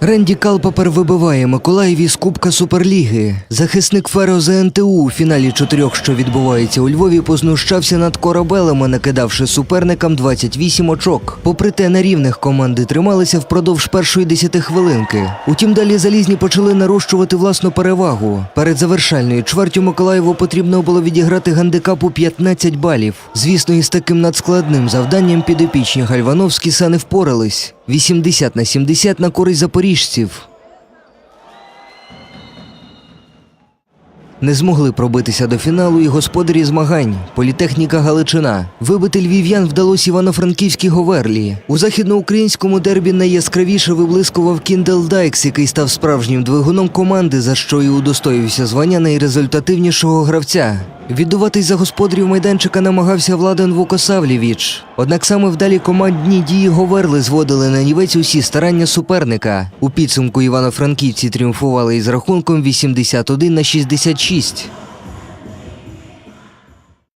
Ренді Калпапер вибиває Миколаєві з Кубка Суперліги. Захисник Феро ЗНТУ у фіналі чотирьох, що відбувається у Львові, познущався над корабелами, накидавши суперникам 28 очок. Попри те, на рівних команди трималися впродовж першої десятихвилинки. Утім, далі залізні почали нарощувати власну перевагу. Перед завершальною чвертю Миколаєву потрібно було відіграти гандикапу 15 балів. Звісно, із таким надскладним завданням підопічні Гальвановські не впорались. 80 на 70 на користь запоріжців. Не змогли пробитися до фіналу і господарі змагань політехніка Галичина. Вибити львів'ян вдалося Івано-Франківській Говерлі. У західноукраїнському дербі найяскравіше виблискував Кіндел Дайкс, який став справжнім двигуном команди, за що і удостоївся звання найрезультативнішого гравця. Віддуватись за господарів майданчика намагався Владен Вукосавлєвіч. Однак саме вдалі командні дії Говерли зводили на нівець усі старання суперника. У підсумку івано-франківці тріумфували із рахунком 81 на 66.